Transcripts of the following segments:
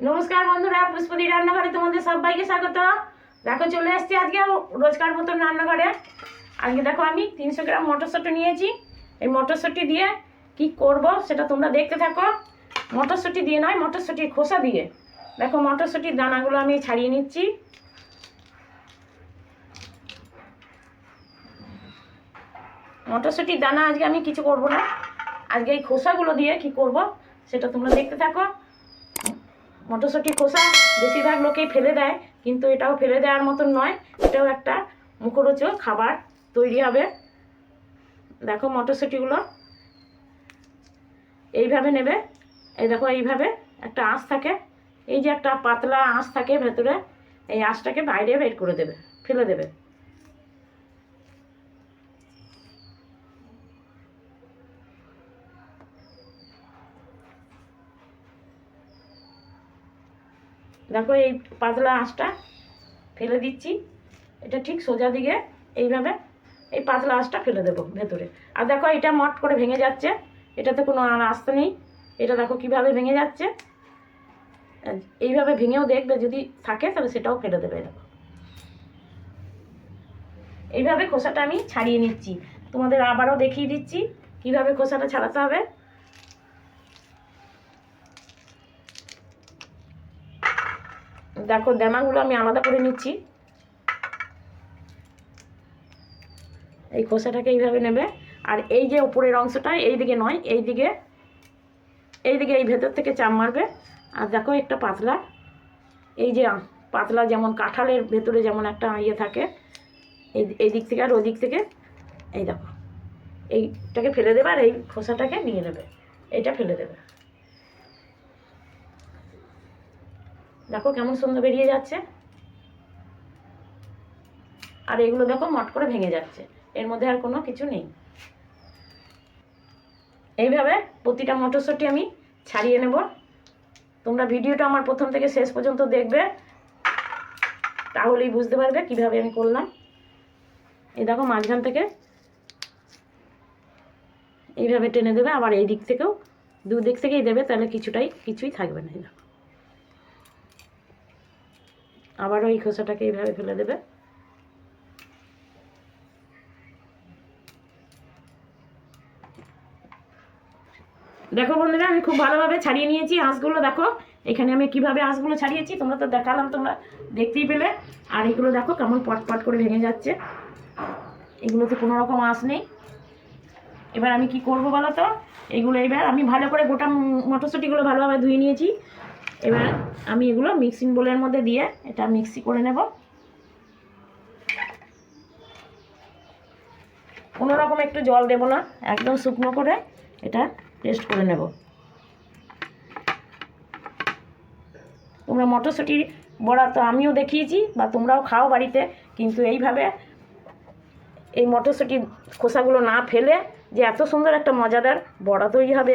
নমস্কার বন্ধুরা, পুষ্পদি রান্নাঘরে তোমাদের সবাইকে স্বাগত। দেখো, চলে এসেছি আজকে রোজকার মতন রান্নাঘরে। আজকে দেখো আমি তিনশো গ্রাম মটরশুঁটি নিয়েছি। এই মটরশুঁটি দিয়ে কি করব সেটা তোমরা দেখতে থাকো। মটরশুঁটি দিয়ে নয়, মটরশুঁটির খোসা দিয়ে। দেখো, মটরশুঁটির দানাগুলো আমি ছাড়িয়ে নিচ্ছি। মটরশুঁটির দানা আজকে আমি কিছু করব না। আজকে এই খোসাগুলো দিয়ে কি করব সেটা তোমরা দেখতে থাকো। মটরশুঁটির খোসা বেশিরভাগ লোকেই ফেলে দেয়, কিন্তু এটাও ফেলে দেওয়ার মতন নয়, এটাও একটা মুখরোচক খাবার তৈরি হবে। দেখো মটরশুঁটিগুলো। এইভাবে নেবে। এই দেখো এইভাবে একটা আঁশ থাকে। এই যে একটা পাতলা আঁশ থাকে ভেতরে, এই আঁশটাকে বাইরে বের করে দেবে, ফেলে দেবে। দেখো এই পাতলা আঁশটা ফেলে দিচ্ছি। এটা ঠিক সোজা দিকে এইভাবে এই পাতলা আঁশটা ফেলে দেবো ভেতরে। আর দেখো এটা মট করে ভেঙে যাচ্ছে। এটাতে কোনো আর আস্তে নেই। এটা দেখো কীভাবে ভেঙে যাচ্ছে। এইভাবে ভেঙেও দেখবে যদি থাকে তাহলে সেটাও ফেলে দেবে দেখো এইভাবে খোসাটা আমি ছাড়িয়ে নিচ্ছি। তোমাদের আবারও দেখিয়ে দিচ্ছি কীভাবে খোসাটা ছাড়াতে হবে। দেখো দানাগুলো আমি আলাদা করে নিচ্ছি। এই খোসাটাকে এইভাবে নেবে। আর এই যে উপরের অংশটা এই দিকে নয় এই দিকে এই দিকে এই ভেতর থেকে চাপ মারবে। আর দেখো, একটা পাতলা। এই যে পাতলা যেমন কাঁঠালের ভেতরে যেমন একটা ইয়ে থাকে, এই এই দিক থেকে আর ওই দিক থেকে, এই দেখো। এইটাকে ফেলে দেবে আর এই খোসাটাকে নিয়ে নেবে। এইটা ফেলে দেবে। দেখো কেমন সুন্দর বেরিয়ে যাচ্ছে। আর এগুলো দেখো মট করে ভেঙে যাচ্ছে। এর মধ্যে আর কোনো কিছু নেই। এইভাবে প্রতিটা মটরশুঁটি আমি ছাড়িয়ে নেব। তোমরা ভিডিওটা আমার প্রথম থেকে শেষ পর্যন্ত দেখবে, তাহলেই বুঝতে পারবে কীভাবে আমি করলাম। এই দেখো মাঝখান থেকে এইভাবে টেনে দেবে, আবার এই দিক থেকেও দু দিক থেকেই দেবে, তাহলে কিছুটাই, কিছুই থাকবে না এই দেখো। আবারও এই খোসাটাকে এইভাবে ফেলে দেবে। দেখো বন্ধুরা, আমি খুব ভালোভাবে ছাড়িয়ে নিয়েছি আঁশগুলো, দেখো। এখানে আমি কীভাবে আঁশগুলো ছাড়িয়েছি, তোমরা তো দেখালাম, তোমরা দেখতেই পেলে। আর এগুলো দেখো কেমন পট পট করে ভেঙে যাচ্ছে। এগুলোতে কোনো রকম আঁশ নেই। এবার আমি কি করব বলো তো? এগুলো এবার আমি ভালো করে গোটা মটরশুঁটিগুলো ভালোভাবে ধুয়ে নিয়েছি। এবার আমি এগুলো মিক্সিং বোলের মধ্যে দিয়ে এটা মিক্সি করে নেব। কোনো রকম একটু জল দেব না, একদম শুকনো করে এটা পেস্ট করে নেব। তোমরা মটরশুঁটির বড়া তো আমিও দেখিয়েছি বা তোমরাও খাও বাড়িতে, কিন্তু এইভাবে এই মটরশুঁটির খোসাগুলো না ফেলে যে এত সুন্দর একটা মজাদার বড়া তৈরি হবে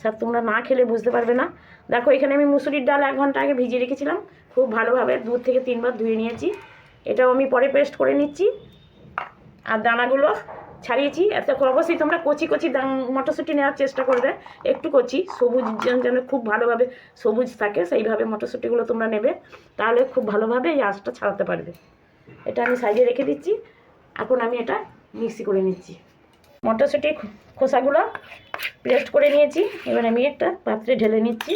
স্যার তোমরা না খেলে বুঝতে পারবে না। দেখো, এখানে আমি মুসুরির ডাল এক ঘণ্টা আগে ভিজিয়ে রেখেছিলাম। খুব ভালোভাবে দু থেকে তিনবার ধুয়ে নিয়েছি। এটাও আমি পরে পেস্ট করে নিচ্ছি। আর দানাগুলো ছাড়িয়েছি। এত অবশ্যই তোমরা কচি কচি দান- মটরশুঁটি নেওয়ার চেষ্টা করবে। একটু কচি, সবুজ যেন খুব ভালোভাবে সবুজ থাকে, সেইভাবে মটরশুঁটিগুলো তোমরা নেবে। তাহলে খুব ভালোভাবে এই আঁশটা ছাড়াতে পারবে। এটা আমি সাইডে রেখে দিচ্ছি। এখন আমি এটা মিক্সি করে নিচ্ছি। মটরশুঁটির খোসাগুলো পেস্ট করে নিয়েছি। এবার আমি একটা পাত্রে ঢেলে নিচ্ছি।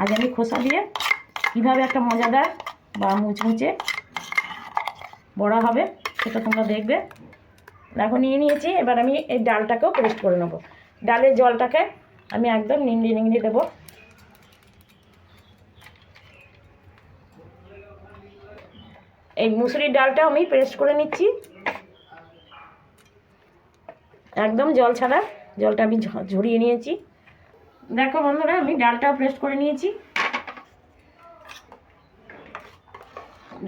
আজ আমি খোসা দিয়ে কীভাবে একটা মজাদার বা মুচমুচে বড়া হবে সেটা তোমরা দেখবে। দেখো, নিয়ে নিয়েছি। এবার আমি এই ডালটাকেও পেস্ট করে নেব। ডালের জলটাকে আমি একদম নিংড়ি নিংড়ি দেবো। এই মুসুরির ডালটাও আমি পেস্ট করে নিচ্ছি। একদম জল ছাড়া, জলটা আমি ঝরিয়ে নিয়েছি। দেখো বন্ধুরা, আমি ডালটাও পেস্ট করে নিয়েছি।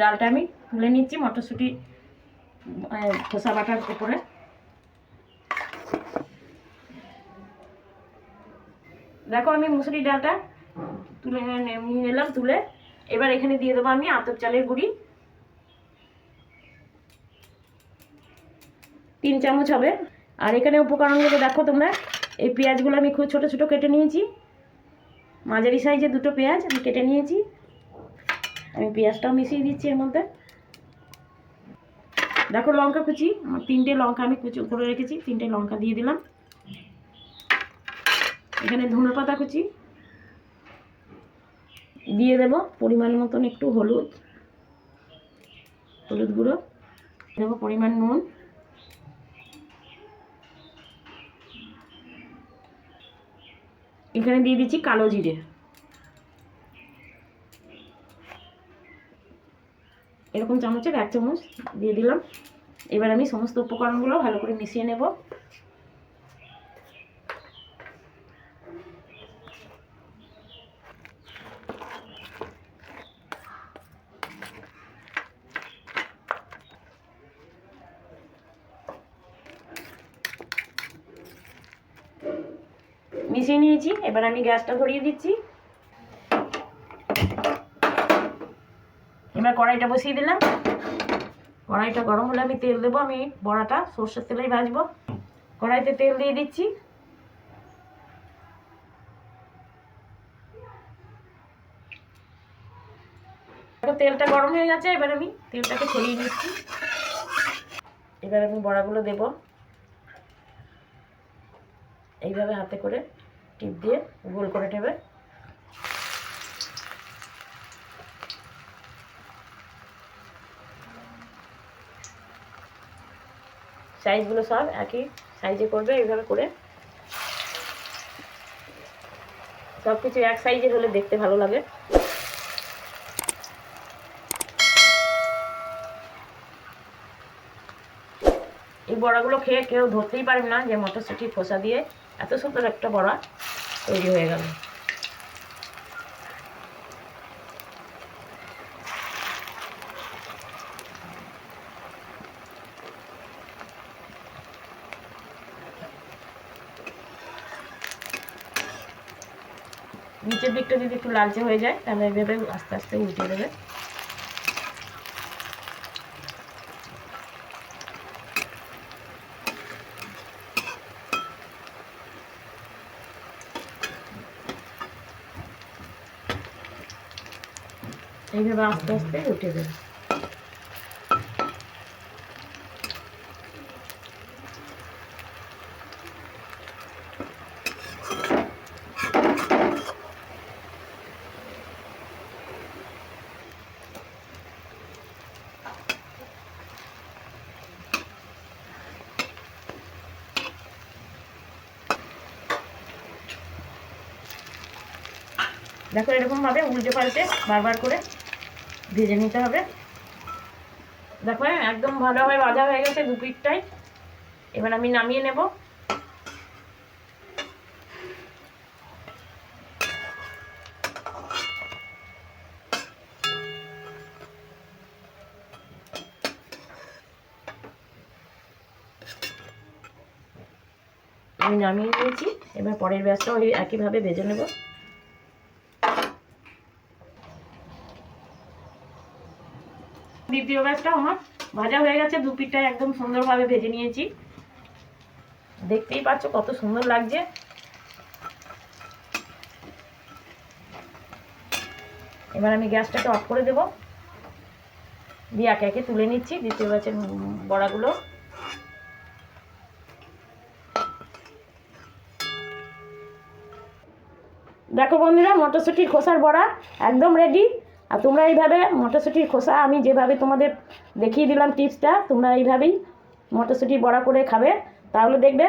ডালটা আমি তুলে নিচ্ছি মটরশুঁটি খোসা বাটার উপরে। দেখো আমি মুসুরি ডালটা তুলে নিলাম তুলে এবার এখানে দিয়ে দেবো আমি আতপ চালের গুঁড়ি। তিন চামচ হবে। আর এখানে উপকরণগুলো দেখো তোমরা। এই পেঁয়াজগুলো আমি খুব ছোটো ছোটো কেটে নিয়েছি। মাঝারি সাইজে দুটো পেঁয়াজ আমি কেটে নিয়েছি। আমি পেঁয়াজটাও মিশিয়ে দিচ্ছি এর মধ্যে। দেখো লঙ্কা কুচি। আমার তিনটে লঙ্কা আমি কুচি করে রেখেছি। তিনটে লঙ্কা দিয়ে দিলাম। এখানে ধনে পাতা কুচি। দিয়ে দেব পরিমাণ মতন একটু হলুদ। হলুদ গুঁড়ো। দেবো পরিমাণ নুন। এখানে দিয়ে দিচ্ছি কালো জিরে। এরকম চামচের এক চামচ দিয়ে দিলাম। এবার আমি সমস্ত উপকরণগুলো ভালো করে মিশিয়ে নেব। মিশিয়ে নিয়েছি, এবার আমি গ্যাসটা ধরিয়ে দিচ্ছি। এবার কড়াইটা বসিয়ে দিলাম। কড়াইটা গরম হলে আমি তেল দেবো, আমি বড়াটা সর্ষের তেলেই ভাজবো। কড়াইতে তেল দিয়ে দিচ্ছি। তেলটা গরম হয়ে গেছে, এবার আমি তেলটাকে ছড়িয়ে নিচ্ছি এবার আমি বড়াগুলো দেব। এইভাবে হাতে করে টিপ দিয়ে গোল করে নেবে। সাইজগুলো সব একই সাইজে করবে, এইভাবে করে। সব কিছু এক সাইজের হলে দেখতে ভালো লাগে। এই বড়াগুলো খেয়ে কেউ ধরতেই পারবে না যে মটরশুঁটি খোসা দিয়ে। এত সুন্দর একটা বড়া। তৈরি হয়ে গেল। নিচের দিকটা যদি একটু লালচে হয়ে যায়, তাহলে এভাবে আস্তে আস্তে উল্টে দেবে। এইভাবে আস্তে আস্তে উঠে দেবে দেখো এরকমভাবে উল্টে পাল্টে বারবার করে ভেজে নিতে হবে। দেখো হ্যাঁ একদম ভালোভাবে ভাজা হয়ে গেছে দু পিঠটাই এবার আমি নামিয়ে নেব। আমি নামিয়ে নিয়েছি। এবার পরের ব্যাসটা ওই একইভাবে ভেজে নেব। দ্বিতীয় ব্যাচটা আমার ভাজা হয়ে গেছে, দু পিঠটাই একদম সুন্দরভাবে ভেজে নিয়েছি। দেখতেই পাচ্ছ কত সুন্দর লাগছে। এবার আমি গ্যাসটাকে অফ করে দেব। দিয়ে একে একে তুলে নিচ্ছি দ্বিতীয় ব্যাচের বড়াগুলো। দেখো বন্ধুরা, মটরশুঁটির খোসার বড়া একদম রেডি আর তোমরা এইভাবে মটরশুঁটির খোসা, আমি যেভাবে তোমাদের দেখিয়ে দিলাম টিপসটা, তোমরা এইভাবেই মটরশুঁটি বড়া করে খাবে। তাহলে দেখবে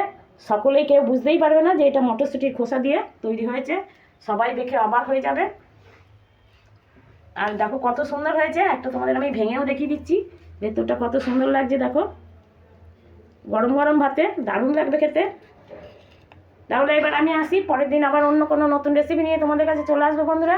সকলেই কেউ বুঝতেই পারবে না যে এটা মটরশুঁটির খোসা দিয়ে তৈরি হয়েছে। সবাই দেখে অবাক হয়ে যাবে। আর দেখো কত সুন্দর হয়েছে। একটা তোমাদের আমি ভেঙেও দেখিয়ে দিচ্ছি। ভেতরটা কত সুন্দর লাগছে, দেখো। গরম গরম ভাতে, দারুণ লাগবে খেতে। তাহলে এবার আমি আসি, পরের দিন আবার অন্য কোনো নতুন রেসিপি নিয়ে তোমাদের কাছে চলে আসব বন্ধুরা।